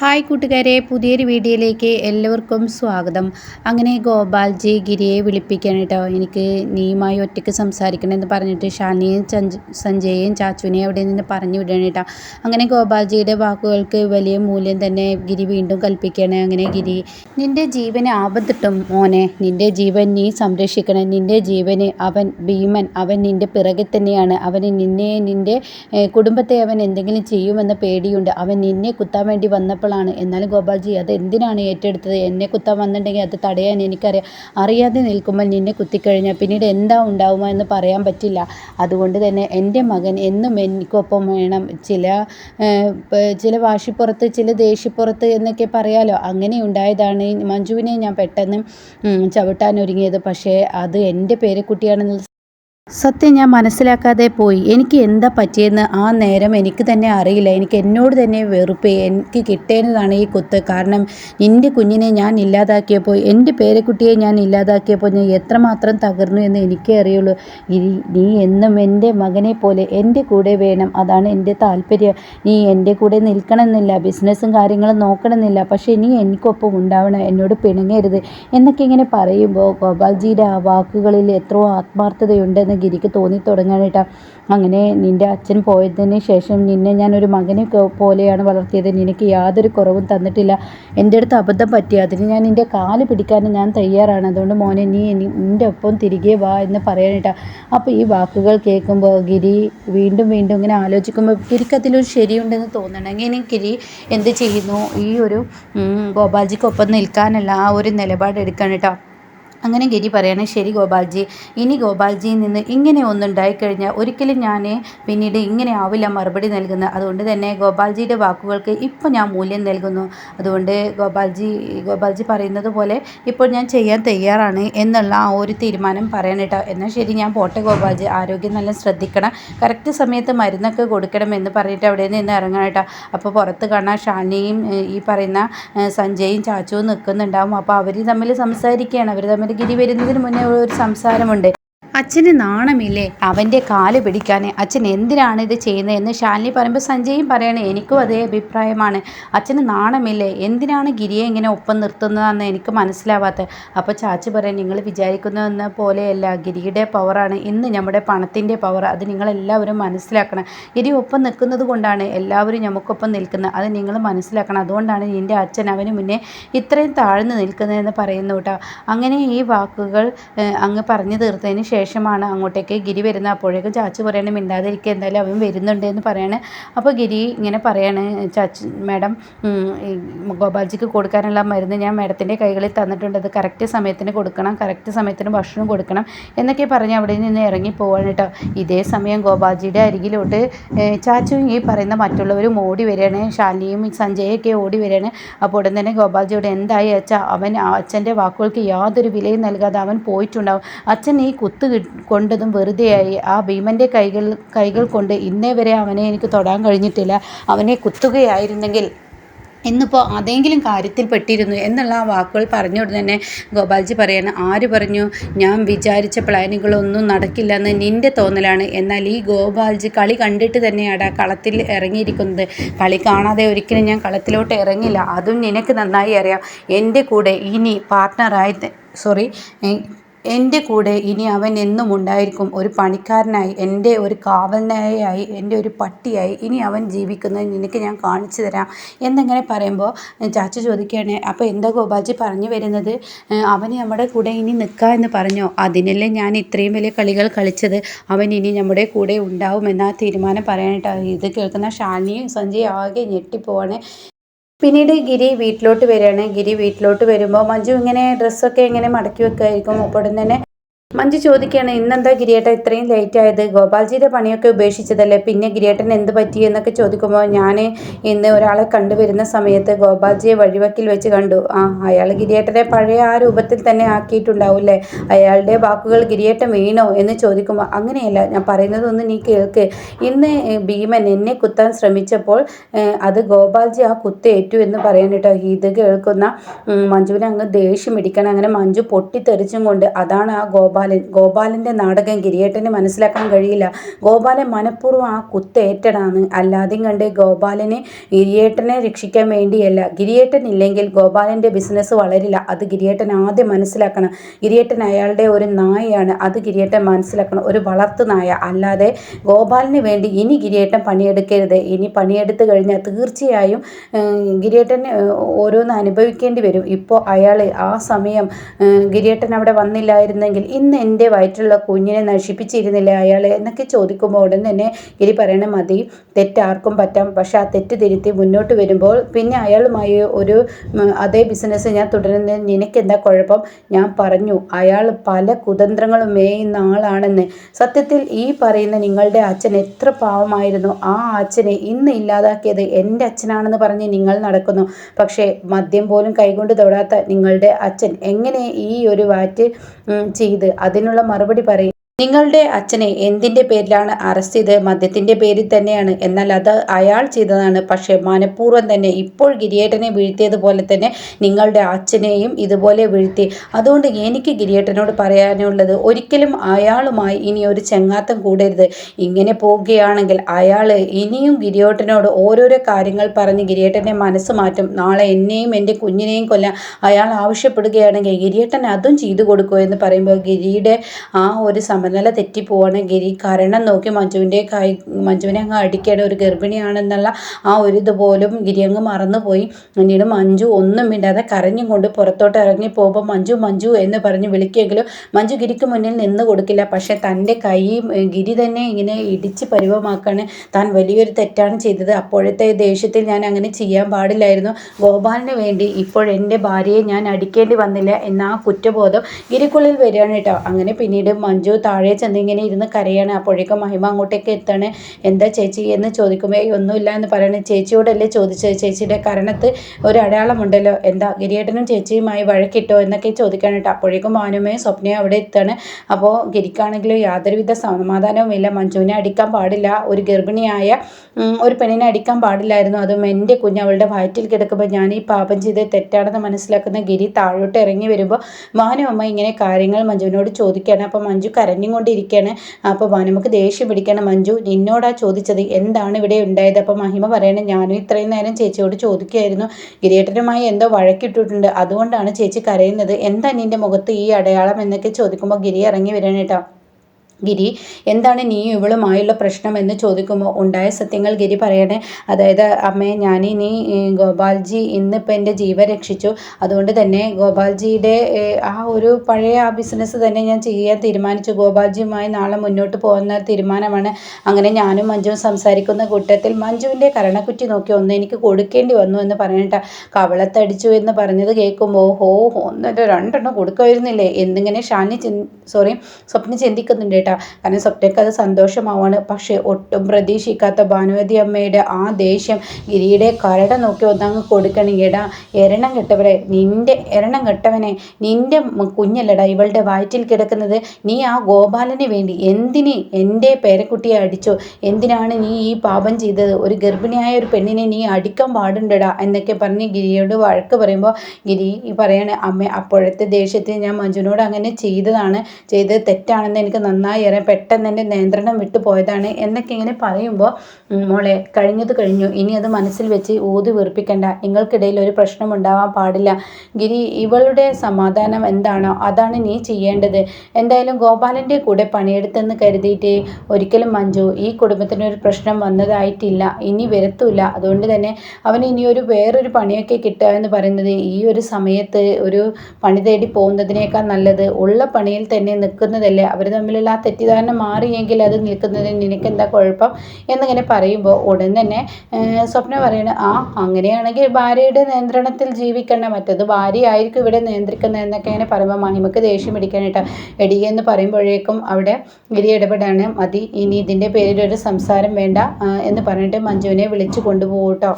Hi കൂട്ടുകാരെ പുതിയൊരു വീഡിയോയിലേക്ക് എല്ലാവർക്കും സ്വാഗതം. അങ്ങനെ ഗോപാൽജി ഗിരിയെ വിളിപ്പിക്കാൻ കേട്ടോ എനിക്ക് നീയുമായി ഒറ്റയ്ക്ക് സംസാരിക്കണമെന്ന് പറഞ്ഞിട്ട് ഷാനിയും സഞ്ജയും ചാച്ചുവിനെയും അവിടെ നിന്ന് പറഞ്ഞു വിടണം കേട്ടോ അങ്ങനെ ഗോപാൽജിയുടെ വാക്കുകൾക്ക് വലിയ മൂല്യം തന്നെ ഗിരി വീണ്ടും കൽപ്പിക്കുകയാണ്. അങ്ങനെ ഗിരി നിന്റെ ജീവന് ആപത്തിട്ടും മോനെ. നിന്റെ ജീവൻ നീ സംരക്ഷിക്കണം. നിന്റെ ജീവന് അവൻ ഭീമൻ. അവൻ നിന്റെ പിറകെ തന്നെയാണ്. അവന് നിന്നെ നിന്റെ കുടുംബത്തെ അവൻ എന്തെങ്കിലും ചെയ്യുമെന്ന പേടിയുണ്ട്. അവൻ നിന്നെ കുത്താൻ വേണ്ടി വന്നപ്പോൾ വാക്കുകളാണ് എന്നാലും ഗോപാൽജി അത് എന്തിനാണ് ഏറ്റെടുത്തത്? എന്നെ കുത്താൻ വന്നിട്ടുണ്ടെങ്കിൽ അത് തടയാൻ എനിക്കറിയാം. അറിയാതെ നിൽക്കുമ്പോൾ നിന്നെ കുത്തിക്കഴിഞ്ഞാൽ പിന്നീട് എന്താ ഉണ്ടാവുമോ എന്ന് പറയാൻ പറ്റില്ല. അതുകൊണ്ട് തന്നെ എന്റെ മകൻ എന്നും എനിക്കൊപ്പം വേണം. ചില ചില വാശിപ്പുറത്ത് ചില ദേഷ്യപ്പുറത്ത് എന്നൊക്കെ പറയാലോ. അങ്ങനെ ഉണ്ടായതാണ് മഞ്ജുവിനെ ഞാൻ പെട്ടെന്ന് ചവിട്ടാൻ ഒരുങ്ങിയത്. പക്ഷേ അത് എന്റെ പേരക്കുട്ടിയാണെന്നുള്ള സത്യം ഞാൻ മനസ്സിലാക്കാതെ പോയി. എനിക്ക് എന്താ പറ്റിയെന്ന് ആ നേരം എനിക്ക് തന്നെ അറിയില്ല. എനിക്ക് എന്നോട് തന്നെ വെറുപ്പ് എനിക്ക് കിട്ടേണ്ടതാണ് ഈ കുത്ത്. കാരണം എന്റെ കുഞ്ഞിനെ ഞാൻ ഇല്ലാതാക്കിയപ്പോൾ എന്റെ പേരക്കുട്ടിയെ ഞാൻ ഇല്ലാതാക്കിയപ്പോൾ ഞാൻ എത്രമാത്രം തകർന്നു എന്ന് എനിക്കേ അറിയുള്ളൂ. നീ എന്നും എന്റെ മകനെ പോലെ എന്റെ കൂടെ വേണം. അതാണ് എന്റെ താല്പര്യം. നീ എന്റെ കൂടെ നിൽക്കണമെന്നില്ല. ബിസിനസ്സും കാര്യങ്ങളും നോക്കണമെന്നില്ല. പക്ഷേ നീ എനിക്കൊപ്പം ഉണ്ടാവണം. എന്നോട് പിണങ്ങരുത്. എന്നൊക്കെ ഇങ്ങനെ പറയുമ്പോൾ ഗോപാൽജിയുടെ ആ വാക്കുകളിൽ എത്രയോ ആത്മാർത്ഥതയുണ്ടെന്ന് ഗിരിക്ക് തോന്നി തുടങ്ങാനായിട്ടാ അങ്ങനെ നിന്റെ അച്ഛൻ പോയതിന് ശേഷം നിന്നെ ഞാനൊരു മകനെ പോലെയാണ് വളർത്തിയത്. നിനക്ക് യാതൊരു കുറവും തന്നിട്ടില്ല. എന്റെ അടുത്ത് അബദ്ധം പറ്റി. അതിന് ഞാൻ നിന്റെ കാൽ പിടിക്കാൻ ഞാൻ തയ്യാറാണ്. അതുകൊണ്ട് മോനെ നീ നിന്റെ ഒപ്പം തിരികെ വാ എന്ന് പറയാനായിട്ടാ അപ്പോൾ ഈ വാക്കുകൾ കേൾക്കുമ്പോൾ ഗിരി വീണ്ടും വീണ്ടും ഇങ്ങനെ ആലോചിക്കുമ്പോൾ ഗിരിക്ക് അതിലൊരു ശരിയുണ്ടെന്ന് തോന്നണം. ഇങ്ങനെ ഗിരി എന്ത് ചെയ്യുന്നു? ഈ ഒരു ഗോപാൽജിക്കൊപ്പം നിൽക്കാനല്ല ആ ഒരു നിലപാട് എടുക്കണം കേട്ടോ അങ്ങനെ ഗിരി പറയണേ ശരി ഗോപാൽജി ഇനി ഗോപാൽജിയിൽ നിന്ന് ഇങ്ങനെ ഒന്നുണ്ടായിക്കഴിഞ്ഞാൽ ഒരിക്കലും ഞാൻ പിന്നീട് ഇങ്ങനെ ആവില്ല മറുപടി നൽകുന്നത് അതുകൊണ്ട് തന്നെ ഗോപാൽജിയുടെ വാക്കുകൾക്ക് ഇപ്പോൾ ഞാൻ മൂല്യം നൽകുന്നു. അതുകൊണ്ട് ഗോപാൽജി ഗോപാൽജി പറയുന്നത് പോലെ ഇപ്പോൾ ഞാൻ ചെയ്യാൻ തയ്യാറാണ് എന്നുള്ള ആ ഒരു തീരുമാനം പറയണം കേട്ടോ. എന്നാൽ ശരി ഞാൻ പോട്ടെ ഗോപാൽജി ആരോഗ്യം നല്ല ശ്രദ്ധിക്കണം. കറക്റ്റ് സമയത്ത് മരുന്നൊക്കെ കൊടുക്കണം എന്ന് പറഞ്ഞിട്ട് അവിടെ നിന്ന് ഇറങ്ങണം കേട്ടോ. അപ്പോൾ പുറത്ത് കാണാൻ ഷാനിയും ഈ പറയുന്ന സഞ്ജയും ചാച്ചുവും നിൽക്കുന്നുണ്ടാവും. അപ്പോൾ അവർ തമ്മിൽ സംസാരിക്കുകയാണ്. അവർ തമ്മിൽ ഗിരി വരുന്നതിന് മുന്നേ ഒരു സംസാരമുണ്ട്. അച്ഛന് നാണമില്ലേ? അവന്റെ കാൽ പിടിക്കാൻ അച്ഛൻ എന്തിനാണ് ഇത് ചെയ്യുന്നത് എന്ന് ശാലിനി പറയുമ്പോൾ സഞ്ജയും പറയണേ എനിക്കും അതേ അഭിപ്രായമാണ്. അച്ഛന് നാണമില്ലേ? എന്തിനാണ് ഗിരിയെ ഇങ്ങനെ ഒപ്പം നിർത്തുന്നതെന്ന് എനിക്ക് മനസ്സിലാവാത്തത്? അപ്പോൾ ചാച്ചി പറയാൻ നിങ്ങൾ വിചാരിക്കുന്നതെന്ന പോലെയല്ല. ഗിരിയുടെ പവറാണ് ഇന്ന് നമ്മുടെ പണത്തിന്റെ പവർ. അത് നിങ്ങളെല്ലാവരും മനസ്സിലാക്കണം. ഗിരി ഒപ്പം നിൽക്കുന്നത് കൊണ്ടാണ് എല്ലാവരും നമുക്കൊപ്പം നിൽക്കുന്നത്. അത് നിങ്ങൾ മനസ്സിലാക്കണം. അതുകൊണ്ടാണ് നിന്റെ അച്ഛൻ അവന് മുന്നേ ഇത്രയും താഴ്ന്നു നിൽക്കുന്നതെന്ന് പറയുന്നു കേട്ടോ. അങ്ങനെ ഈ വാക്കുകൾ അങ്ങ് പറഞ്ഞു തീർത്തതിന് ശേഷം ശേഷമാണ് അങ്ങോട്ടേക്ക് ഗിരി വരുന്നത്. അപ്പോഴേക്കും ചാച്ചു പറയണേ മിണ്ടാതിരിക്കുക എന്തായാലും അവൻ വരുന്നുണ്ട് എന്ന് പറയാണ്. അപ്പോൾ ഗിരി ഇങ്ങനെ പറയാണ് ചാച്ചു മാഡം ഗോപാൽജിക്ക് കൊടുക്കാനുള്ള മരുന്ന് ഞാൻ മാഡത്തിന്റെ കൈകളിൽ തന്നിട്ടുണ്ട്. അത് കറക്റ്റ് സമയത്തിന് കൊടുക്കണം കറക്റ്റ് സമയത്തിന് ഭക്ഷണം കൊടുക്കണം എന്നൊക്കെ പറഞ്ഞ് അവിടെ നിന്ന് ഇറങ്ങി പോവാണ് കേട്ടോ. ഇതേ സമയം ഗോപാൽജിയുടെ അരികിലോട്ട് ചാച്ചുവും ഈ പറയുന്ന മറ്റുള്ളവരും ഓടി വരികയാണ്. ശാലിനിയും സഞ്ജയൊക്കെ ഓടി വരികയാണ്. അപ്പോൾ ഉടൻ തന്നെ ഗോപാൽജിയോട് എന്തായി അച്ഛ? അവൻ അച്ഛന്റെ വാക്കുകൾക്ക് യാതൊരു വിലയും നൽകാതെ അവൻ പോയിട്ടുണ്ടാവും. അച്ഛൻ ഈ കുത്ത് കൊണ്ടതും വെറുതെയായി. ആ ഭീമന്റെ കൈകൾ കൈകൾ കൊണ്ട് ഇന്നേ വരെ അവനെ എനിക്ക് തൊടാൻ കഴിഞ്ഞിട്ടില്ല. അവനെ കുത്തുകയായിരുന്നെങ്കിൽ ഇന്നിപ്പോൾ അതെങ്കിലും കാര്യത്തിൽ പെട്ടിരുന്നു എന്നുള്ള ആ വാക്കുകൾ പറഞ്ഞുകൊണ്ട് തന്നെ ഗോപാൽജി പറയാണ് ആര് പറഞ്ഞു? ഞാൻ വിചാരിച്ച പ്ലാനുകളൊന്നും നടക്കില്ലെന്ന് നിന്റെ തോന്നലാണ്. എന്നാൽ ഈ ഗോപാൽജി കളി കണ്ടിട്ട് തന്നെയാണ് കളത്തിൽ ഇറങ്ങിയിരിക്കുന്നത്. കളി കാണാതെ ഒരിക്കലും ഞാൻ കളത്തിലോട്ട് ഇറങ്ങില്ല. അതും നിനക്ക് നന്നായി അറിയാം. എന്റെ കൂടെ ഇനി പാർട്ട്ണറായി സോറി എന്റെ കൂടെ ഇനി അവൻ എന്നും ഉണ്ടായിരിക്കും. ഒരു പണിക്കാരനായി എന്റെ ഒരു കാവൽനായയായി എന്റെ ഒരു പട്ടിയായി ഇനി അവൻ ജീവിക്കുന്നത് നിനക്ക് ഞാൻ കാണിച്ചു തരാം. എന്നിങ്ങനെ പറയുമ്പോൾ ചാച്ച ചോദിക്കുകയാണ് അപ്പോൾ എന്താ ഗോപാൽജി പറഞ്ഞു വരുന്നത്? അവൻ നമ്മുടെ കൂടെ ഇനി നിൽക്കുക എന്ന് പറഞ്ഞോ? അതിനല്ലേ ഞാൻ ഇത്രയും വലിയ കളികൾ കളിച്ചത്. അവൻ ഇനി നമ്മുടെ കൂടെ ഉണ്ടാവുമെന്ന തീരുമാനം പറയാനായിട്ട്. ഇത് കേൾക്കുന്ന ഷാനിയും സഞ്ജയ് ആകെ ഞെട്ടിപ്പോവാണ്. പിന്നീട് ഗിരി വീട്ടിലോട്ട് വരികയാണ്. ഗിരി വീട്ടിലോട്ട് വരുമ്പോൾ മഞ്ജു ഇങ്ങനെ ഡ്രസ്സൊക്കെ ഇങ്ങനെ മടക്കി വെക്കുമായിരിക്കും അപ്പോൾ തന്നെ മഞ്ജു ചോദിക്കുകയാണ് ഇന്നെന്താ ഗിരിയേട്ടൻ ഇത്രയും ലേറ്റ് ആയത്? ഗോപാൽജിയുടെ പണിയൊക്കെ ഉപേക്ഷിച്ചതല്ലേ? പിന്നെ ഗിരിയേട്ടൻ എന്ത് പറ്റി? എന്നൊക്കെ ചോദിക്കുമ്പോൾ ഞാൻ ഇന്ന് ഒരാളെ കണ്ടുവരുന്ന സമയത്ത് ഗോപാൽജിയെ വഴിവക്കിൽ വെച്ച് കണ്ടു. ആ അയാൾ ഗിരിയേട്ടനെ പഴയ ആ രൂപത്തിൽ തന്നെ ആക്കിയിട്ടുണ്ടാവില്ലേ? അയാളുടെ വാക്കുകൾ ഗിരിയേട്ടൻ വീണോ? എന്ന് ചോദിക്കുമ്പോൾ അങ്ങനെയല്ല. ഞാൻ പറയുന്നതൊന്ന് നീ കേൾക്ക്. ഇന്ന് ഭീമൻ എന്നെ കുത്താൻ ശ്രമിച്ചപ്പോൾ അത് ഗോപാൽജി ആ കുത്തേറ്റു എന്ന് പറയാൻ കേട്ടോ. ഇത് കേൾക്കുന്ന മഞ്ജുവിനെ അങ്ങ് ദേഷ്യം ഇടിക്കണം അങ്ങനെ മഞ്ജു പൊട്ടിത്തെറിച്ചും കൊണ്ട് അതാണ് ആ ഗോപാൽ ഗോപാലൻ ഗോപാലന്റെ നാടകം കിരിയേട്ടന് മനസ്സിലാക്കാൻ കഴിയില്ല. ഗോപാലൻ മനഃപൂർവം ആ കുത്തേറ്റടാണ് അല്ലാതെയും കണ്ട് ഗോപാലനെ ഗിരിയേട്ടനെ രക്ഷിക്കാൻ വേണ്ടിയല്ല. ഗിരിയേട്ടൻ ഇല്ലെങ്കിൽ ഗോപാലന്റെ ബിസിനസ് വളരില്ല. അത് ഗിരിയേട്ടൻ ആദ്യം മനസ്സിലാക്കണം. ഗിരിയേട്ടൻ അയാളുടെ ഒരു നായയാണ്. അത് ഗിരിയേട്ടൻ മനസ്സിലാക്കണം. ഒരു വളർത്തു നായ. അല്ലാതെ ഗോപാലിന് വേണ്ടി ഇനി ഗിരിയേട്ടൻ പണിയെടുക്കരുത്. ഇനി പണിയെടുത്ത് കഴിഞ്ഞാൽ തീർച്ചയായും ഗിരിയേട്ടൻ ഓരോന്ന് അനുഭവിക്കേണ്ടി വരും. ഇപ്പോൾ അയാൾ ആ സമയം ഗിരിയേട്ടൻ അവിടെ വന്നില്ലായിരുന്നെങ്കിൽ ഇന്ന് എന്റെ വയറ്റിലുള്ള കുഞ്ഞിനെ നശിപ്പിച്ചിരുന്നില്ല അയാൾ എന്നൊക്കെ ചോദിക്കുമ്പോൾ ഉടൻ തന്നെ ഗിരി പറയണ മതി. തെറ്റാർക്കും പറ്റാം. പക്ഷെ ആ തെറ്റ് തിരുത്തി മുന്നോട്ട് വരുമ്പോൾ പിന്നെ അയാളുമായി ഒരു അതേ ബിസിനസ് ഞാൻ തുടരുന്നത് നിനക്കെന്താ കുഴപ്പം? ഞാൻ പറഞ്ഞു അയാൾ പല കുതന്ത്രങ്ങളും മേയുന്ന ആളാണെന്ന്. സത്യത്തിൽ ഈ പറയുന്ന നിങ്ങളുടെ അച്ഛൻ എത്ര പാവമായിരുന്നു. ആ അച്ഛനെ ഇന്ന് ഇല്ലാതാക്കിയത് എന്റെ അച്ഛനാണെന്ന് പറഞ്ഞ് നിങ്ങൾ നടക്കുന്നു. പക്ഷേ മദ്യം പോലും കൈകൊണ്ട് തൊടാത്ത നിങ്ങളുടെ അച്ഛൻ എങ്ങനെ ഈ ഒരു വാറ്റ് ചെയ്ത് അതിനുള്ള മറുപടി പറയും. നിങ്ങളുടെ അച്ഛനെ എന്തിന്റെ പേരിലാണ് അറസ്റ്റ് ചെയ്തത്? മദ്യത്തിന്റെ പേരിൽ തന്നെയാണ്. എന്നാൽ അത് അയാൾ ചെയ്തതാണ്. പക്ഷേ മനഃപൂർവം തന്നെ ഇപ്പോൾ ഗിരിയേട്ടനെ വീഴ്ത്തിയതുപോലെ തന്നെ നിങ്ങളുടെ അച്ഛനെയും ഇതുപോലെ വീഴ്ത്തി. അതുകൊണ്ട് എനിക്ക് ഗിരിയേട്ടനോട് പറയാനുള്ളത് ഒരിക്കലും അയാളുമായി ഇനി ഒരു ചെങ്ങാത്തം കൂടരുത്. ഇങ്ങനെ പോവുകയാണെങ്കിൽ അയാൾ ഇനിയും ഗിരിയേട്ടനോട് ഓരോരോ കാര്യങ്ങൾ പറഞ്ഞ് ഗിരിയേട്ടനെ മനസ്സ് മാറ്റും. നാളെ എന്നെയും എന്റെ കുഞ്ഞിനെയും കൊല്ലാൻ അയാൾ ആവശ്യപ്പെടുകയാണെങ്കിൽ ഗിരിയേട്ടൻ അതും ചെയ്തു കൊടുക്കുമോ എന്ന് പറയുമ്പോൾ ഗിരിയുടെ ആ ഒരു സമ സമനില തെറ്റിപ്പോവാണ് ഗിരി കരണം നോക്കി മഞ്ജുവിന്റെ കൈ മഞ്ജുവിനെ അങ്ങ് അടിക്കുകയാണ് ഒരു ഗർഭിണിയാണെന്നുള്ള ആ ഒരു ഇതുപോലും ഗിരി അങ്ങ് മറന്നുപോയി. പിന്നീട് മഞ്ജു ഒന്നും മിണ്ടാതെ കരഞ്ഞും കൊണ്ട് പുറത്തോട്ട് ഇറങ്ങി പോകുമ്പോൾ മഞ്ജു മഞ്ജു എന്ന് പറഞ്ഞ് വിളിക്കുമെങ്കിലും മഞ്ജു ഗിരിക്ക് മുന്നിൽ നിന്ന് കൊടുക്കില്ല. പക്ഷേ തന്റെ കൈ ഗിരി തന്നെ ഇങ്ങനെ ഇടിച്ച് പരിവമാക്കാണ് താൻ വലിയൊരു തെറ്റാണ് ചെയ്തത്. അപ്പോഴത്തെ ദേഷ്യത്തിൽ ഞാൻ അങ്ങനെ ചെയ്യാൻ പാടില്ലായിരുന്നു. ഗോപാലിന് വേണ്ടി ഇപ്പോൾ എന്റെ ഭാര്യയെ ഞാൻ അടിക്കേണ്ടി വന്നില്ല എന്ന ആ കുറ്റബോധം ഗിരിക്കുള്ളിൽ വരികയാണ് കേട്ടോ. അങ്ങനെ പിന്നീട് മഞ്ജു താഴെ താഴെ ചെന്ന് ഇങ്ങനെ ഇരുന്ന് കരയാണ്. അപ്പോഴേക്കും മഹിമ അങ്ങോട്ടേക്ക് എത്താണ്? എന്താ ചേച്ചി എന്ന് ചോദിക്കുമ്പോൾ ഒന്നുമില്ല എന്ന് പറയുന്നത് ചേച്ചിയോടല്ലേ ചോദിച്ചത്? ചേച്ചിയുടെ കരണത്ത് ഒരു അടയാളമുണ്ടല്ലോ എന്താ ഗിരിയേട്ടനും ചേച്ചിയുമായി വഴക്കിട്ടോ? എന്നൊക്കെ ചോദിക്കാനായിട്ട് അപ്പോഴേക്കും മാനുമയും സ്വപ്നയും അവിടെ എത്താണ്? അപ്പോൾ ഗിരിക്കാണെങ്കിലും യാതൊരുവിധ സമാധാനവും ഇല്ല മഞ്ജുവിനെ അടിക്കാൻ പാടില്ല. ഒരു ഗർഭിണിയായ ഒരു പെണ്ണിനെ അടിക്കാൻ പാടില്ലായിരുന്നു. അതും എന്റെ കുഞ്ഞ് അവളുടെ വയറ്റിൽ കിടക്കുമ്പോൾ ഞാൻ ഈ പാപം ചെയ്ത് തെറ്റാണെന്ന് മനസ്സിലാക്കുന്ന ഗിരി താഴോട്ട് ഇറങ്ങി വരുമ്പോൾ മാനു അമ്മ ഇങ്ങനെ കാര്യങ്ങൾ മഞ്ജുവിനോട് ചോദിക്കുകയാണ് അപ്പോൾ മഞ്ജു കരഞ്ഞു. കൊണ്ടിരിക്കുകയാണ് അപ്പോൾ നമുക്ക് ദേഷ്യം പിടിക്കണം മഞ്ജു. നിന്നോടാ ചോദിച്ചത് എന്താണ് ഇവിടെ ഉണ്ടായത്? അപ്പോൾ മഹിമ പറയണേ ഞാനും ഇത്രയും നേരം ചേച്ചിയോട് ചോദിക്കുകയായിരുന്നു. ഗിരിയേട്ടനുമായി എന്തോ വഴക്കിട്ടിട്ടുണ്ട്. അതുകൊണ്ടാണ് ചേച്ചി കരയുന്നത്. എന്താ നിന്റെ മുഖത്ത് ഈ അടയാളം എന്നൊക്കെ ചോദിക്കുമ്പോൾ ഗിരി ഇറങ്ങി വരണം കേട്ടോ. ഗിരി എന്താണ് നീ ഇവളുമായുള്ള പ്രശ്നം എന്ന് ചോദിക്കുമ്പോൾ ഉണ്ടായ സത്യങ്ങൾ ഗിരി പറയണേ. അതായത് അമ്മേ ഞാൻ ഇനി ഗോപാൽജി ഇന്നിപ്പോൾ എന്റെ ജീവൻ രക്ഷിച്ചു. അതുകൊണ്ട് തന്നെ ഗോപാൽജിയുടെ ആ ഒരു പഴയ ആ ബിസിനസ് തന്നെ ഞാൻ ചെയ്യാൻ തീരുമാനിച്ചു. ഗോപാൽജിയുമായി നാളെ മുന്നോട്ട് പോകുന്ന തീരുമാനമാണ് അങ്ങനെ ഞാനും മഞ്ജുവും സംസാരിക്കുന്ന കൂട്ടത്തിൽ മഞ്ജുവിന്റെ കരണക്കുറ്റി നോക്കി ഒന്ന് എനിക്ക് കൊടുക്കേണ്ടി വന്നു എന്ന് പറഞ്ഞിട്ട് കവളത്തടിച്ചു എന്ന് പറഞ്ഞത് കേൾക്കുമ്പോൾ ഹോ ഒന്നര രണ്ടെണ്ണം കൊടുക്കുമായിരുന്നില്ലേ എന്നിങ്ങനെ ഷാനി സോറി സ്വപ്നം ചിന്തിക്കുന്നുണ്ട് കേട്ടോ. കാരണം സ്വപ്നയ്ക്ക് അത് സന്തോഷമാവാണ്. പക്ഷേ ഒട്ടും പ്രതീക്ഷിക്കാത്ത ഭാനുവതി അമ്മയുടെ ആ ദേഷ്യം ഗിരിയുടെ കരട നോക്കി ഒന്നങ്ങ് കൊടുക്കണം. എടാ എരണം കെട്ടവരെ നിന്റെ എരണം കെട്ടവനെ നിന്റെ കുഞ്ഞല്ലടാ ഇവളുടെ വയറ്റിൽ കിടക്കുന്നത് നീ ആ ഗോപാലന് വേണ്ടി. എന്തിന് എന്റെ പേരക്കുട്ടിയെ അടിച്ചോ? എന്തിനാണ് നീ ഈ പാപം ചെയ്തത്? ഒരു ഗർഭിണിയായ ഒരു പെണ്ണിനെ നീ അടിക്കാൻ പാടുണ്ടടാ എന്നൊക്കെ പറഞ്ഞ് ഗിരിയോട് വഴക്ക് പറയുമ്പോൾ ഗിരി പറയണ അമ്മ അപ്പോഴത്തെ ദേഷ്യത്തിൽ ഞാൻ മഞ്ജുനോട് അങ്ങനെ ചെയ്തതാണ് ചെയ്തത് തെറ്റാണെന്ന് എനിക്ക് നന്നായി ഏറെ പെട്ടെന്ന് എന്റെ നിയന്ത്രണം വിട്ടു പോയതാണ് എന്നൊക്കെ ഇങ്ങനെ പറയുമ്പോൾ മോളെ കഴിഞ്ഞത് കഴിഞ്ഞു. ഇനി അത് മനസ്സിൽ വെച്ച് ഊതി വീർപ്പിക്കേണ്ട നിങ്ങൾക്കിടയിൽ ഒരു പ്രശ്നം ഉണ്ടാവാൻ പാടില്ല. ഗിരി ഇവളുടെ സമാധാനം എന്താണോ അതാണ് നീ ചെയ്യേണ്ടത്. എന്തായാലും ഗോപാലന്റെ കൂടെ പണിയെടുത്തെന്ന് കരുതിയിട്ട് ഒരിക്കലും മഞ്ജു ഈ കുടുംബത്തിന് ഒരു പ്രശ്നം വന്നതായിട്ടില്ല. ഇനി വരത്തൂല അതുകൊണ്ട് തന്നെ അവന് ഇനി ഒരു വേറൊരു പണിയൊക്കെ കിട്ടുക എന്ന് പറയുന്നത് ഈ ഒരു സമയത്ത് ഒരു പണി തേടി പോകുന്നതിനേക്കാൾ നല്ലത്. ഉള്ള പണിയിൽ തന്നെ നിൽക്കുന്നതല്ലേ. അവർ തമ്മിലുള്ള ആ തെറ്റിദ്ധാരണ മാറിയെങ്കിൽ അത് നിൽക്കുന്നതിന് നിനക്കെന്താ കുഴപ്പം? എന്നിങ്ങനെ പറയുമ്പോൾ ഉടൻ തന്നെ സ്വപ്ന പറയണ ആ അങ്ങനെയാണെങ്കിൽ ഭാര്യയുടെ നിയന്ത്രണത്തിൽ ജീവിക്കണം മറ്റത് ഭാര്യയായിരിക്കും ഇവിടെ നിയന്ത്രിക്കുന്നത് എന്നൊക്കെ ഇങ്ങനെ പറയുമ്പോൾ മഹിമക്ക് ദേഷ്യം പിടിക്കാനായിട്ട് എടി എന്ന് പറയുമ്പോഴേക്കും അവിടെ ഗിരി ഇടപെടാണ് മതി ഇനി ഇതിന്റെ പേരിൽ ഒരു സംസാരം വേണ്ട എന്ന് പറഞ്ഞിട്ട് മഞ്ജുവിനെ വിളിച്ചു കൊണ്ടുപോകട്ടോ